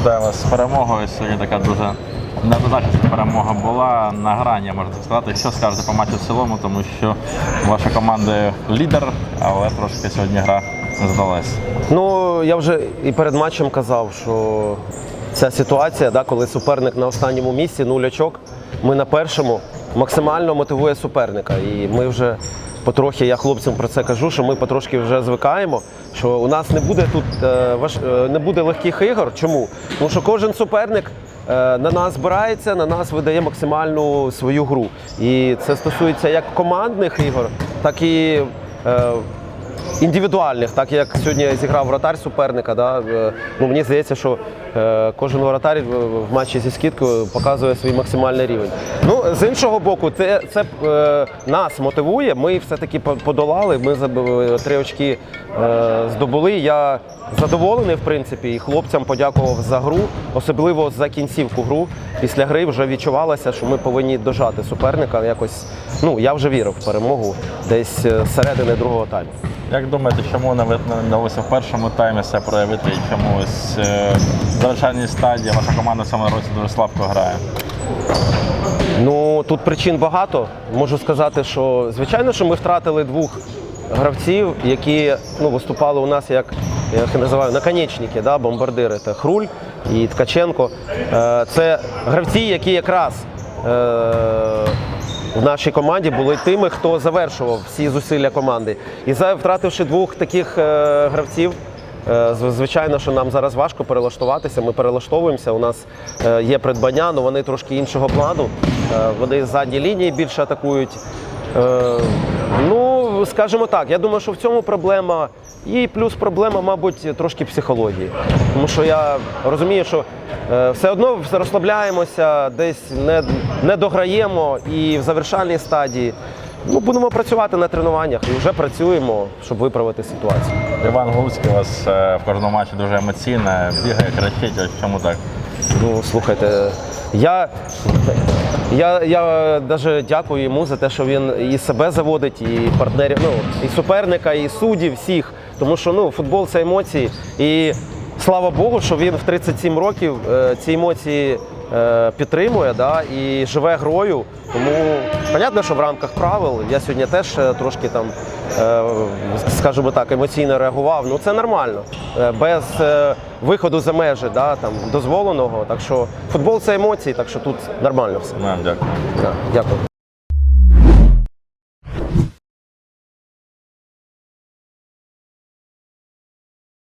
Вітаю вас з перемогою. Сьогодні така дуже недозначна перемога була на грані, можна сказати. Що скажете по матчу в цілому, тому що ваша команда лідер, але трошки сьогодні гра не здалась. Ну, я вже і перед матчем казав, що ця ситуація, да, коли суперник на останньому місці, нуль очок, ми на першому максимально мотивує суперника. І ми вже потрохи, я хлопцям про це кажу, що ми потрошки вже звикаємо, що у нас не буде тут е, е, не буде легких ігор. Чому? Тому що кожен суперник. е, На нас збирається, на нас видає максимальну свою гру. І це стосується як командних ігор, так і індивідуальних, так як сьогодні зіграв вратар суперника. Да, е, ну, мені здається, що е, кожен вратар в- матчі зі скидкою показує свій максимальний рівень. Ну, з іншого боку, це, це е, нас мотивує. Ми все-таки подолали, ми три очки здобули. Я задоволений, в принципі, і хлопцям подякував за гру, особливо за кінцівку гру. Після гри вже відчувалося, що ми повинні дожати суперника. Якось, ну, я вже вірив в перемогу десь з середини другого тайму. Як думаєте, чому не вдалося в першому таймі все проявити і чому ось е, в завершальній стадії ваша команда в цьому році дуже слабко грає? Ну тут причин багато. Можу сказати, що звичайно, що ми втратили двох гравців, які ну, виступали у нас як я їх називаю наконечники, да, бомбардири. Це Хруль і Ткаченко. Е, Це гравці, які якраз е, в нашій команді були тими, хто завершував всі зусилля команди. І втративши двох таких е, гравців. Е, Звичайно, що нам зараз важко перелаштуватися. Ми перелаштовуємося. У нас е, є придбання, але вони трошки іншого плану. Вони з задньої лінії більше атакують. Е, Ну, скажімо так, я думаю, що в цьому проблема. І плюс проблема, мабуть, трошки психології. Тому що я розумію, що е, все одно розслабляємося, десь не, не дограємо і в завершальній стадії. Ну, будемо працювати на тренуваннях і вже працюємо, щоб виправити ситуацію. Іван Гуцький у вас е, в кожному матчі дуже емоційне, бігає, кричить. Ось чому так? Ну, слухайте, я, я, я даже дякую йому за те, що він і себе заводить, і партнерів, ну, і суперника, і суддів, всіх. Тому що ну, футбол це емоції. І слава Богу, що він в 37 років е, ці емоції підтримує да, і живе грою. Тому, понятно, що в рамках правил я сьогодні теж е, трошки там, е, скажімо так, емоційно реагував. Ну це нормально. Е, без е, виходу за межі да, там, дозволеного. Так що футбол це емоції, так що тут нормально все. Дякую. Дякую.